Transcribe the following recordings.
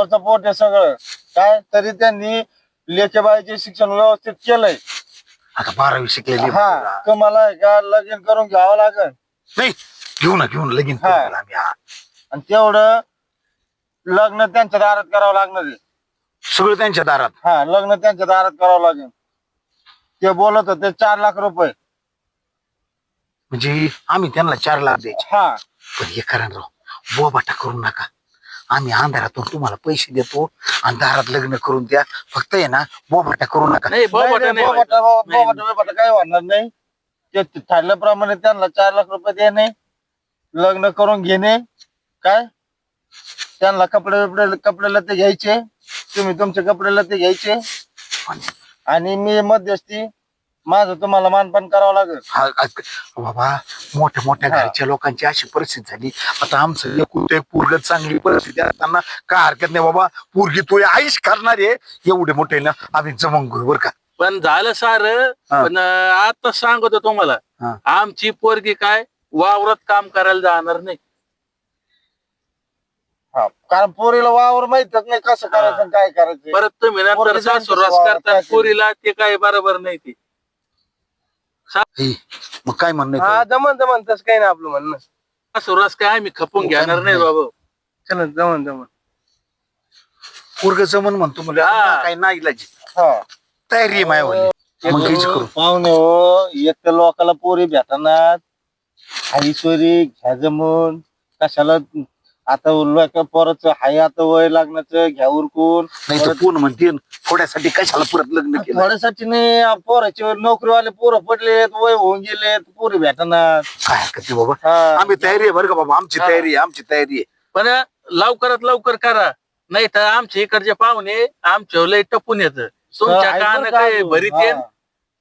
पोटावरचं पोट आहे सगळं. काय? तरी त्यांनी लेखेबाईचे शिक्षण व्यवस्थित केलंय. आता बारावी शिकलेली आहे हा मुलगा. तुम्हाला आहे का लगीन करून घ्यावं लागेल? नाही घेऊ ना घेऊ ना लगीन हा. करू आम्ही हा. आणि तेवढं लग्न त्यांच्या दारात करावं लागणार आहे. सगळं त्यांच्या दारात. हा लग्न त्यांच्या दारात करावं लागेल. ते बोलत होते चार लाख रुपये. म्हणजे आम्ही त्यांना चार लाख द्यायचे. हा. पण हे करा ना राव बोबाटा करू नका. आम्ही अंधारातून तुम्हाला पैसे देतो आणि दारात लग्न करून द्या. फक्त आहे ना बोबाटा करू नका. नाही भाऊ नाही, बोबाटा- बोबाटा- बिबाटा होणार ते ठरल्याप्रमाणे त्यांना चार लाख रुपये देणे लग्न करून घेणे. काय? त्यांना कपडे बिपडे कपड्याला ते घ्यायचे. तुम्ही तुमचे कपड्याला ते घ्यायचे. आणि मी मध्यस्थी माझं तुम्हाला मानपान करावं लागेल. हा, बाबा मोठ्या मोठ्या. घरच्या लोकांची अशी परिस्थिती झाली. आता आमचं एकूण एक पूर्ग चांगली परिस्थिती असताना काय हरकत नाही बाबा. पूर्गी तू आईश करणार आहे. एवढे मोठे ना आम्ही जमून घेऊ बरं का? पण झालं सार. हा. पण अं, आता सांगतो तुम्हाला. हा. आमची पोरगी काय? वावरात काम करायला जाणार नाही. हा कारण पोरीला वावर माहितच नाही कसं करायचं आणि काय करायचं. परत तुम्ही नंतर पोरगी जाणते करता काय पोरीला ते काय बरोबर नाही ते. हे, मग काय म्हणणं आहे हा? जमन जमन तसं काही नाही आपलं म्हणणं. सासुरास काय आम्ही खपून हो, घेणार नाही बाबा. चला जमन जमन. पोरग जमन म्हणतो म्हणजे हा. काही नाही इलाज. हा. तयारी आहे मायावाली. मग घ्यायची करू पाहुणे हो एक तर लोकाला पोरी भेटणार आई सोरी घ्या जमून. कशाला आता लोक पोराच हाय आता वय लागण्याचं घ्या उरकून नाही तर पूर्ण म्हणते थोड्यासाठी कशाला परत लग्न केलं थोड्यासाठी नाही पोराचे नोकरीवाले पोरं पडलेत वय होऊन गेलेत पोरी भेटणार काय नाही बाबा हा. आम्ही तयारी आहे बरं का बाबा आमची. तयारी आहे आमची तयारी आहे पण लवकरात लवकर करा नाही तर आमच्या इकडचे पाहुणे आमच्या लय टपून येत तुमच्या ऐकून कान काय? भरीत हा.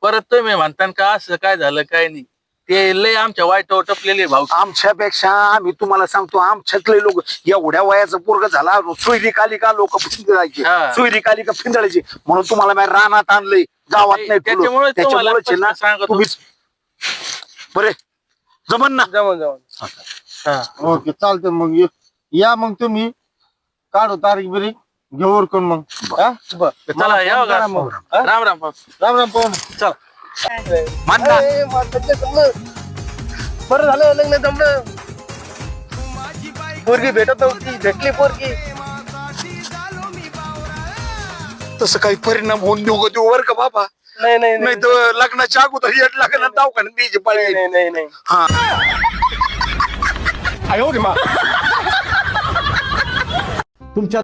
परत तुम्ही म्हणता का असं काय झालं काय नाही ते लय आमच्या वाईट टपलेले भाऊ आमच्यापेक्षा आम्ही तुम्हाला सांगतो आमच्यातले लोक एवढ्या वयाचं पोरग झाला सोयरी कालिका लोक फिंदळायचे हा. सोयरी कालिका फिंदळायचे म्हणून तुम्हाला मी रानात आणलंय गावात नाही. त्याच्यामुळे तुम्हाला त्याच्यामुळेच आहे ना प्रश्न सांगतो. तुम्हीच बरे जमन ना जमन जमन हा. ओके चालतंय मग ये- या मग तुम्ही काढू तारीख बिरीख घेऊ उरकून मग हा? बरं. चला मला या फोन बघा करा मग. हा? राम राम. राम राम पाहून चला मान ना. ए, माणसाचं जमलं. बरं झालं लग्न जमलं. पोरगी भेटत नव्हती भेटली पोरगी. तसं काही परिणाम होऊन देऊ का देऊ बरं का बाबा? नाही नाही नाही. तर लग्नाच्या अगोदर येत लागेल दवाखान्यात द्यायची पाळी. नाही नाही नाही हा. तुमच्या